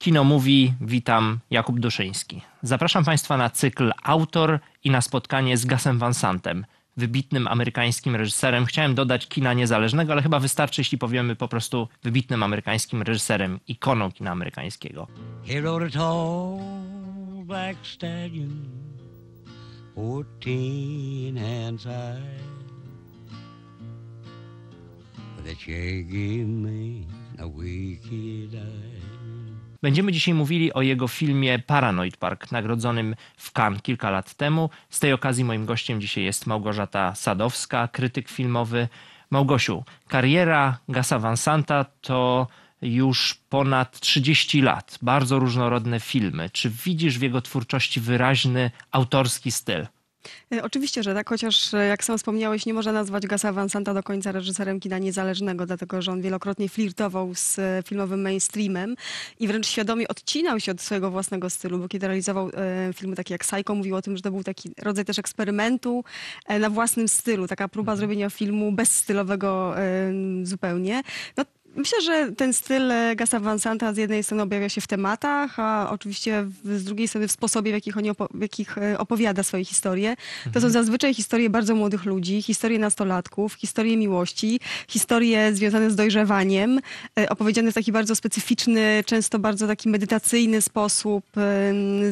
Kino mówi, witam, Jakub Duszyński. Zapraszam Państwa na cykl Autor i na spotkanie z Gasem Van Santem, wybitnym amerykańskim reżyserem. Chciałem dodać kina niezależnego, ale chyba wystarczy, jeśli powiemy po prostu wybitnym amerykańskim reżyserem, ikoną kina amerykańskiego. He rode a tall black stallion, fourteen hands high. That gave me a wicked eye. Będziemy dzisiaj mówili o jego filmie Paranoid Park, nagrodzonym w Cannes kilka lat temu. Z tej okazji moim gościem dzisiaj jest Małgorzata Sadowska, krytyk filmowy. Małgosiu, kariera Gasa Van Santa to już ponad 30 lat, bardzo różnorodne filmy. Czy widzisz w jego twórczości wyraźny autorski styl? E, Oczywiście, że tak, chociaż e, jak sam wspomniałeś, nie można nazwać Gasa Van Santa do końca reżyserem kina niezależnego, dlatego że on wielokrotnie flirtował z e, filmowym mainstreamem i wręcz świadomie odcinał się od swojego własnego stylu, bo kiedy realizował filmy takie jak Psycho, mówił o tym, że to był taki rodzaj też eksperymentu na własnym stylu, taka próba zrobienia filmu bezstylowego zupełnie. No, Myślę, że ten styl Gasa Van Santa z jednej strony objawia się w tematach, a oczywiście z drugiej strony w sposobie, w jakich, oni opo- w jakich e, opowiada swoje historie. To są zazwyczaj historie bardzo młodych ludzi, historie nastolatków, historie miłości, historie związane z dojrzewaniem, e, opowiedziane w taki bardzo specyficzny, często bardzo taki medytacyjny sposób, e,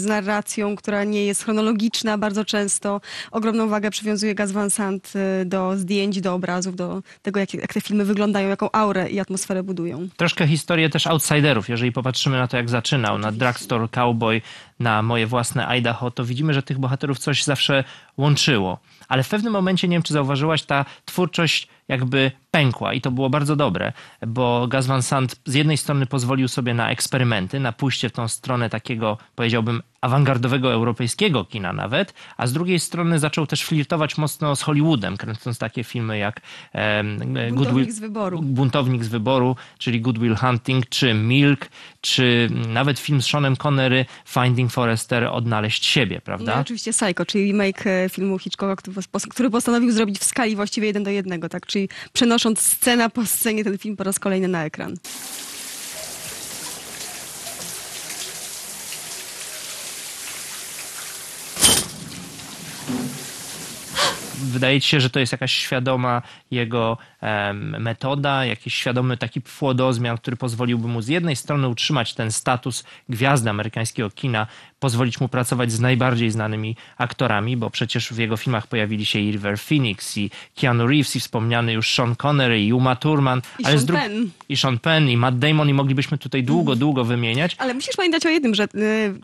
z narracją, która nie jest chronologiczna bardzo często. Ogromną wagę przywiązuje Gas Van Sant do zdjęć, do obrazów, do tego, jak, jak te filmy wyglądają, jaką aurę i atmosferę budują. Troszkę historię też outsiderów. Jeżeli popatrzymy na to, jak zaczynał, na Drugstore Cowboy, na moje własne Idaho, to widzimy, że tych bohaterów coś zawsze łączyło. Ale w pewnym momencie, nie wiem czy zauważyłaś, ta twórczość jakby pękła i to było bardzo dobre, bo Gas Van Sant z jednej strony pozwolił sobie na eksperymenty, na pójście w tą stronę takiego, powiedziałbym, awangardowego europejskiego kina nawet, a z drugiej strony zaczął też flirtować mocno z Hollywoodem, kręcąc takie filmy jak em, Buntownik z wyboru. Buntownik z wyboru, czyli Good Will Hunting, czy Milk, czy nawet film z Seanem Connery, Finding Forrester, Odnaleźć siebie, No i prawda? oczywiście Psycho, czyli remake e, filmu Hitchcocka, który, pos- który postanowił zrobić w skali właściwie jeden do jednego, tak? Czyli przenosząc scena po scenie ten film po raz kolejny na ekran. Wydaje ci się, że to jest jakaś świadoma jego metoda, jakiś świadomy taki płodozmian, który pozwoliłby mu z jednej strony utrzymać ten status gwiazdy amerykańskiego kina, pozwolić mu pracować z najbardziej znanymi aktorami, bo przecież w jego filmach pojawili się i River Phoenix, i Keanu Reeves, i wspomniany już Sean Connery, i Uma Thurman, I ale Sean dru- Penn. i Sean Penn, i Matt Damon, i moglibyśmy tutaj długo, długo wymieniać. Ale musisz pamiętać o jednym, że y,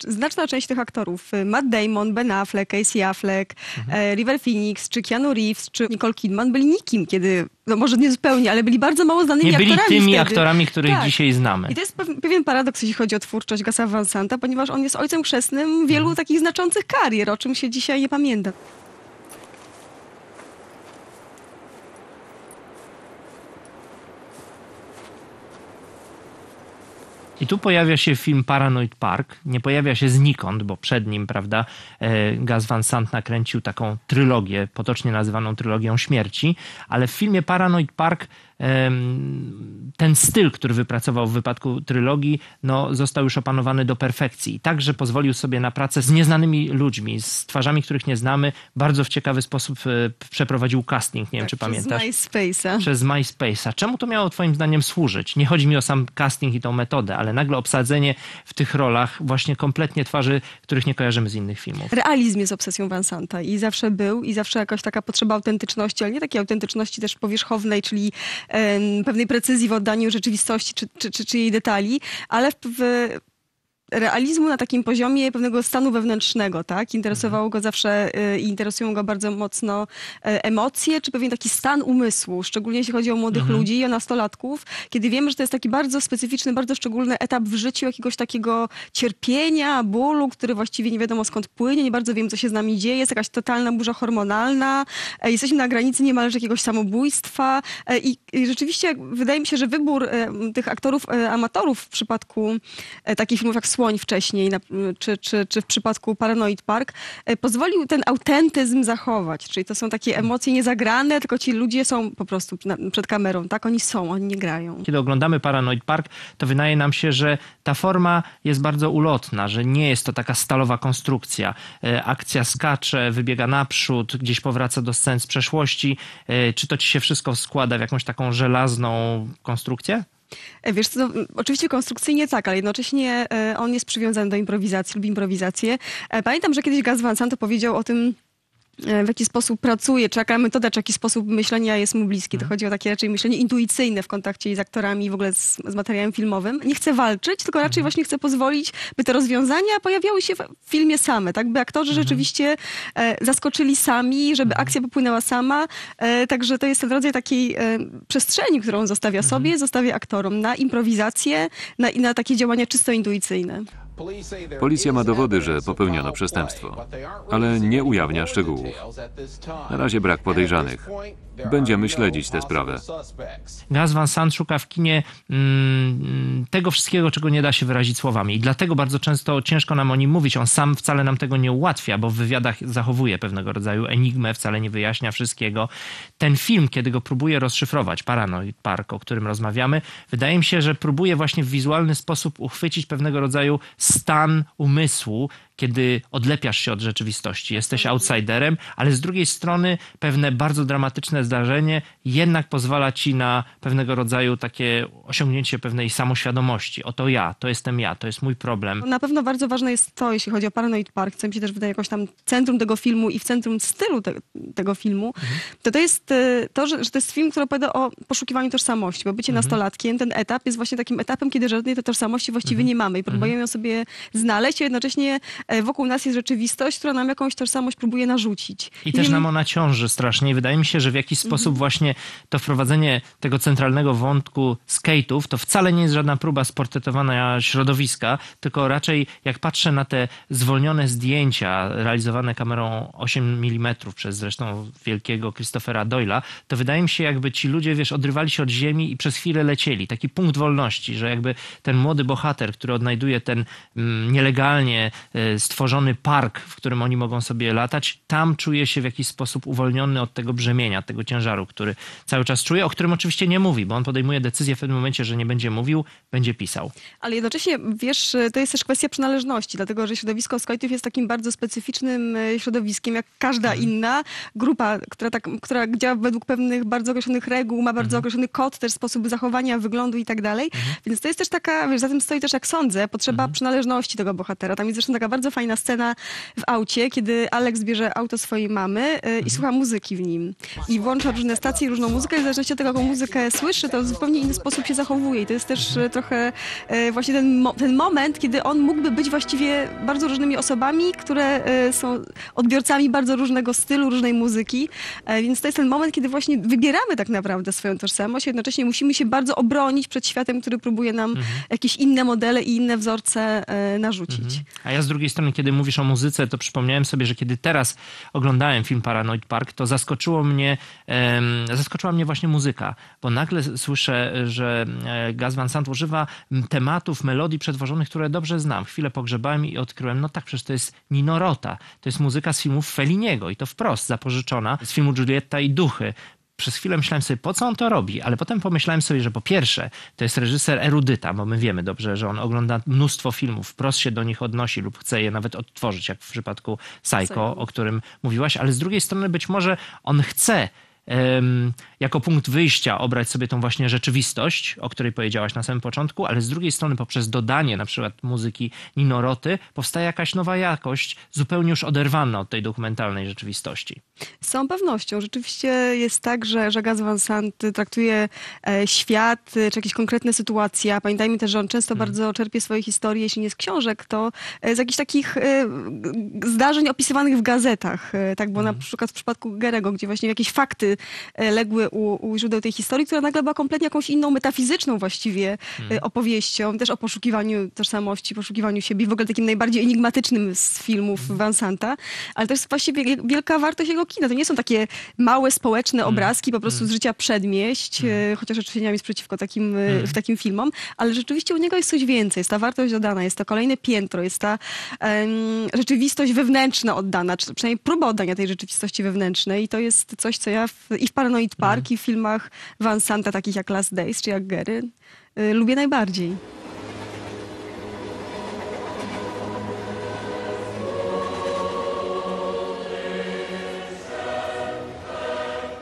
znaczna część tych aktorów, y, Matt Damon, Ben Affleck, Casey Affleck, e, River Phoenix, czy Keanu Reeves, czy Nicole Kidman byli nikim, kiedy, no może nie zupełnie, ale byli bardzo mało znanymi Nie byli aktorami tymi wtedy. aktorami, których Tak. dzisiaj znamy. I to jest pew- pewien paradoks, jeśli chodzi o twórczość Gasa Van Santa, ponieważ on jest ojcem chrzestnym wielu takich znaczących karier, o czym się dzisiaj nie pamięta. I tu pojawia się film Paranoid Park. Nie pojawia się znikąd, bo przed nim, prawda, e, Gas Van Sant nakręcił taką trylogię, potocznie nazywaną trylogią śmierci, ale w filmie Paranoid Park ten styl, który wypracował w wypadku trylogii, no, został już opanowany do perfekcji. I także pozwolił sobie na pracę z nieznanymi ludźmi, z twarzami, których nie znamy. Bardzo w ciekawy sposób e, przeprowadził casting. Nie wiem, czy Tak, przez pamiętasz MySpace'a. przez MySpace'a. Czemu to miało twoim zdaniem służyć? Nie chodzi mi o sam casting i tą metodę, ale nagle obsadzenie w tych rolach właśnie kompletnie twarzy, których nie kojarzymy z innych filmów. Realizm jest obsesją Van Santa i zawsze był i zawsze jakaś taka potrzeba autentyczności, ale nie takiej autentyczności też powierzchownej, czyli pewnej precyzji w oddaniu rzeczywistości czy, czy, czy, czy jej detali, ale w, w realizmu na takim poziomie pewnego stanu wewnętrznego, tak? Interesowało go zawsze y, i interesują go bardzo mocno e, emocje, czy pewien taki stan umysłu, szczególnie jeśli chodzi o młodych ludzi i o nastolatków, kiedy wiemy, że to jest taki bardzo specyficzny, bardzo szczególny etap w życiu jakiegoś takiego cierpienia, bólu, który właściwie nie wiadomo skąd płynie, nie bardzo wiem, co się z nami dzieje, jest jakaś totalna burza hormonalna, e, jesteśmy na granicy niemalże jakiegoś samobójstwa i, i rzeczywiście wydaje mi się, że wybór tych aktorów, amatorów w przypadku takich filmów jak Swarm Słoń wcześniej, czy, czy, czy w przypadku Paranoid Park, e, pozwolił ten autentyzm zachować. Czyli to są takie emocje niezagrane, tylko ci ludzie są po prostu przed kamerą, tak? Oni są, oni nie grają. Kiedy oglądamy Paranoid Park, to wydaje nam się, że ta forma jest bardzo ulotna, że nie jest to taka stalowa konstrukcja. E, Akcja skacze, wybiega naprzód, gdzieś powraca do scen z przeszłości. E, Czy to ci się wszystko składa w jakąś taką żelazną konstrukcję? E, Wiesz co, no, oczywiście konstrukcyjnie tak, ale jednocześnie e, on jest przywiązany do improwizacji, lubi improwizację. E, Pamiętam, że kiedyś Gaz Van Sant powiedział o tym, w jaki sposób pracuje, czy jaka metoda, czy jaki sposób myślenia jest mu bliski. To chodzi o takie raczej myślenie intuicyjne w kontakcie z aktorami i w ogóle z, z materiałem filmowym. Nie chce walczyć, tylko raczej właśnie chce pozwolić, by te rozwiązania pojawiały się w filmie same, tak? By aktorzy rzeczywiście e, zaskoczyli sami, żeby akcja popłynęła sama. E, także to jest ten rodzaj takiej e, przestrzeni, którą zostawia sobie, zostawia aktorom na improwizację na, i na takie działania czysto intuicyjne. Policja ma dowody, że popełniono przestępstwo, ale nie ujawnia szczegółów. Na razie brak podejrzanych. Będziemy śledzić tę sprawę. Gaz Van Sant szuka w kinie mm, tego wszystkiego, czego nie da się wyrazić słowami. I dlatego bardzo często ciężko nam o nim mówić. On sam wcale nam tego nie ułatwia, bo w wywiadach zachowuje pewnego rodzaju enigmę, wcale nie wyjaśnia wszystkiego. Ten film, kiedy go próbuje rozszyfrować, Paranoid Park, o którym rozmawiamy, wydaje mi się, że próbuje właśnie w wizualny sposób uchwycić pewnego rodzaju stan umysłu, kiedy odlepiasz się od rzeczywistości. Jesteś outsiderem, ale z drugiej strony pewne bardzo dramatyczne zdarzenie jednak pozwala ci na pewnego rodzaju takie osiągnięcie pewnej samoświadomości. Oto ja, to jestem ja, to jest mój problem. Na pewno bardzo ważne jest to, jeśli chodzi o Paranoid Park, co mi się też wydaje jakoś tam centrum tego filmu i w centrum stylu te, tego filmu, to to jest e, to, że, że to jest film, który opowiada o poszukiwaniu tożsamości, bo bycie nastolatkiem, ten etap jest właśnie takim etapem, kiedy żadnej tej tożsamości właściwie nie mamy i próbujemy ją sobie znaleźć, a jednocześnie wokół nas jest rzeczywistość, która nam jakąś tożsamość próbuje narzucić. I też nie- nam ona ciąży strasznie. I wydaje mi się, że w jakiś sposób właśnie to wprowadzenie tego centralnego wątku skate'ów to wcale nie jest żadna próba sportretowania środowiska, tylko raczej jak patrzę na te zwolnione zdjęcia realizowane kamerą 8 mm przez zresztą wielkiego Christophera Doyla, to wydaje mi się jakby ci ludzie, wiesz, odrywali się od ziemi i przez chwilę lecieli. Taki punkt wolności, że jakby ten młody bohater, który odnajduje ten mm, nielegalnie e, stworzony park, w którym oni mogą sobie latać, tam czuje się w jakiś sposób uwolniony od tego brzemienia, tego ciężaru, który cały czas czuje, o którym oczywiście nie mówi, bo on podejmuje decyzję w pewnym momencie, że nie będzie mówił, będzie pisał. Ale jednocześnie, wiesz, to jest też kwestia przynależności, dlatego że środowisko skate'ów jest takim bardzo specyficznym e, środowiskiem, jak każda inna grupa, która, tak, która działa według pewnych bardzo określonych reguł, ma bardzo określony kod, też sposoby zachowania, wyglądu i tak dalej. Więc to jest też taka, wiesz, za tym stoi też, jak sądzę, potrzeba przynależności tego bohatera. Tam jest zresztą taka bardzo fajna scena w aucie, kiedy Alex bierze auto swojej mamy e, i słucha muzyki w nim. I włącza różne stacje i różną muzykę i w zależności od tego, jaką muzykę słyszy, to w zupełnie inny sposób się zachowuje. I to jest też e, trochę e, właśnie ten, ten moment, kiedy on mógłby być właściwie bardzo różnymi osobami, które są odbiorcami bardzo różnego stylu, różnej muzyki. E, Więc to jest ten moment, kiedy właśnie wybieramy tak naprawdę swoją tożsamość, jednocześnie musimy się bardzo obronić przed światem, który próbuje nam jakieś inne modele i inne wzorce e, narzucić. A ja z drugiej strony, kiedy mówisz o muzyce, to przypomniałem sobie, że kiedy teraz oglądałem film Paranoid Park, to zaskoczyło mnie, zaskoczyła mnie właśnie muzyka, bo nagle słyszę, że e, Gaz Van Sant używa tematów, melodii przetworzonych, które dobrze znam. Chwilę pogrzebałem i odkryłem, no tak, przecież to jest Nino Rota, to jest muzyka z filmów Felliniego i to wprost zapożyczona z filmu Giulietta i Duchy przez chwilę myślałem sobie, po co on to robi, ale potem pomyślałem sobie, że po pierwsze, to jest reżyser erudyta, bo my wiemy dobrze, że on ogląda mnóstwo filmów, wprost się do nich odnosi lub chce je nawet odtworzyć, jak w przypadku Psycho, Psycho. o którym mówiłaś, ale z drugiej strony być może on chce jako punkt wyjścia obrać sobie tą właśnie rzeczywistość, o której powiedziałaś na samym początku, ale z drugiej strony poprzez dodanie na przykład muzyki Nino Roty powstaje jakaś nowa jakość, zupełnie już oderwana od tej dokumentalnej rzeczywistości. Z całą pewnością. Rzeczywiście jest tak, że, że Gaz Van Sant traktuje e, świat, e, czy jakieś konkretne sytuacje. Pamiętajmy też, że on często bardzo czerpie swoje historie, jeśli nie z książek, to e, z jakichś takich zdarzeń opisywanych w gazetach. Tak, bo na przykład w przypadku Gerego, gdzie właśnie jakieś fakty legły u, u źródeł tej historii, która nagle była kompletnie jakąś inną, metafizyczną właściwie e, opowieścią, też o poszukiwaniu tożsamości, poszukiwaniu siebie, w ogóle takim najbardziej enigmatycznym z filmów Vansanta, ale to jest właściwie wielka wartość jego kina. To nie są takie małe, społeczne obrazki po prostu z życia przedmieść, e, chociaż oczywiście nie mam nic przeciwko takim, e, w takim filmom, ale rzeczywiście u niego jest coś więcej, jest ta wartość dodana, jest to kolejne piętro, jest ta em, rzeczywistość wewnętrzna oddana, czy przynajmniej próba oddania tej rzeczywistości wewnętrznej. I to jest coś, co ja w, i w Paranoid Park, i w filmach Van Santa, takich jak Last Days, czy jak Gary, y, lubię najbardziej.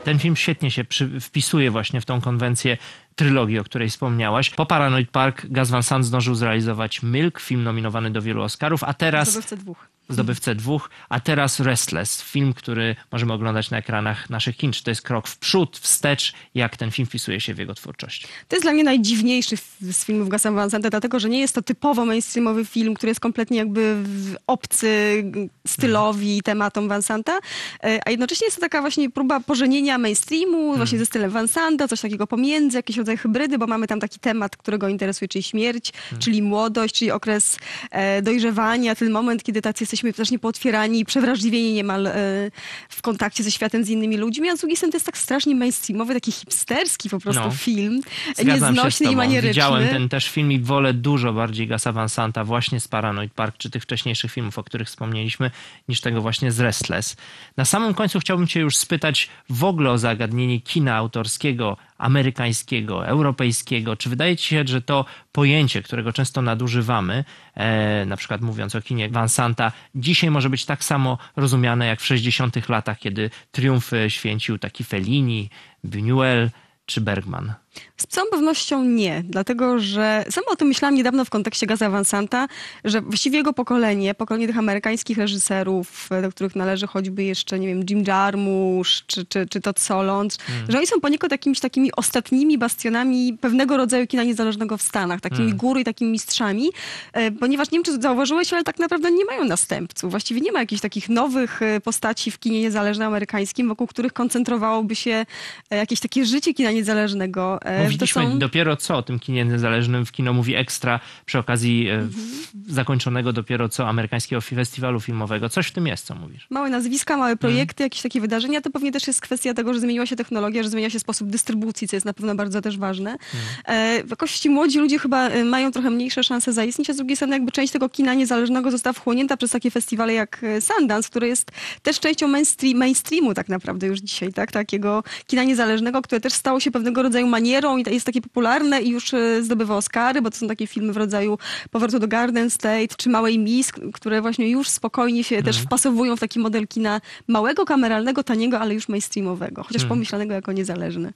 Ten film świetnie się przy, wpisuje właśnie w tą konwencję trylogii, o której wspomniałaś. Po Paranoid Park Gus Van Sant zdążył zrealizować Milk, film nominowany do wielu Oscarów, a teraz Zdobywcę dwóch. zdobywcę dwóch, a teraz Restless, film, który możemy oglądać na ekranach naszych kin. Czy to jest krok w przód, wstecz? Jak ten film wpisuje się w jego twórczość? To jest dla mnie najdziwniejszy z filmów Gusa Van Santa, dlatego że nie jest to typowo mainstreamowy film, który jest kompletnie jakby obcy stylowi tematom Van Santa, e, a jednocześnie jest to taka właśnie próba pożenienia mainstreamu właśnie ze stylem Van Santa, coś takiego pomiędzy, jakiś rodzaj hybrydy, bo mamy tam taki temat, którego interesuje, czyli śmierć, czyli młodość, czyli okres e, dojrzewania, ten moment, kiedy tacy jesteśmy też niepootwierani i przewrażliwieni niemal e, w kontakcie ze światem, z innymi ludźmi, a z drugiej strony to jest tak strasznie mainstreamowy, taki hipsterski po prostu No. film, Zgadzam nieznośny i manieryczny. Widziałem ten też film i wolę dużo bardziej Gasa Van Santa właśnie z Paranoid Park, czy tych wcześniejszych filmów, o których wspomnieliśmy, niż tego właśnie z Restless. Na samym końcu chciałbym cię już spytać w ogóle o zagadnienie kina autorskiego, amerykańskiego, europejskiego. Czy wydaje ci się, że to pojęcie, którego często nadużywamy, e, na przykład mówiąc o kinie Van Santa, dzisiaj może być tak samo rozumiane jak w 60 latach, kiedy triumfy święcił taki Fellini, Buñuel czy Bergman? Z całą pewnością nie, dlatego że sama o tym myślałam niedawno w kontekście Gaza Van Santa, że właściwie jego pokolenie, pokolenie tych amerykańskich reżyserów, do których należy choćby jeszcze, nie wiem, Jim Jarmusch czy, czy, czy Todd Solondz, że oni są poniekąd jakimiś takimi ostatnimi bastionami pewnego rodzaju kina niezależnego w Stanach, takimi góry i takimi mistrzami, e, ponieważ nie wiem, czy zauważyłeś, ale tak naprawdę nie mają następców. Właściwie nie ma jakichś takich nowych e, postaci w kinie niezależnym amerykańskim, wokół których koncentrowałoby się e, jakieś takie życie kina niezależnego. E, to Mówiliśmy są- dopiero co o tym kinie niezależnym w Kino Mówi Ekstra przy okazji e, w- zakończonego dopiero co amerykańskiego festiwalu filmowego. Coś w tym jest, co mówisz. Małe nazwiska, małe projekty, jakieś takie wydarzenia, to pewnie też jest kwestia tego, że zmieniła się technologia, że zmienia się sposób dystrybucji, co jest na pewno bardzo też ważne. E, jakoś ci młodzi ludzie chyba mają trochę mniejsze szanse zaistnieć, a z drugiej strony jakby część tego kina niezależnego została wchłonięta przez takie festiwale jak Sundance, które jest też częścią mainstream, mainstreamu tak naprawdę już dzisiaj, tak? Takiego kina niezależnego, które też stało się pewnego rodzaju manierą i jest takie popularne i już e, zdobywa Oscary, bo to są takie filmy w rodzaju Powrotu do Garden State czy Małej Miss, które właśnie już spokojnie się też wpasowują w taki model kina małego, kameralnego, taniego, ale już mainstreamowego, chociaż pomyślanego jako niezależny.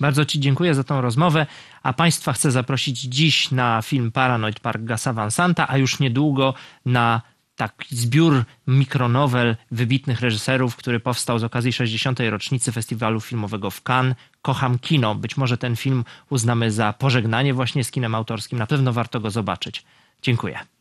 Bardzo Ci dziękuję za tą rozmowę, a Państwa chcę zaprosić dziś na film Paranoid Park Gasa Van Santa, a już niedługo na taki zbiór mikronowel wybitnych reżyserów, który powstał z okazji 60. rocznicy festiwalu filmowego w Cannes. Kocham kino. Być może ten film uznamy za pożegnanie właśnie z kinem autorskim. Na pewno warto go zobaczyć. Dziękuję.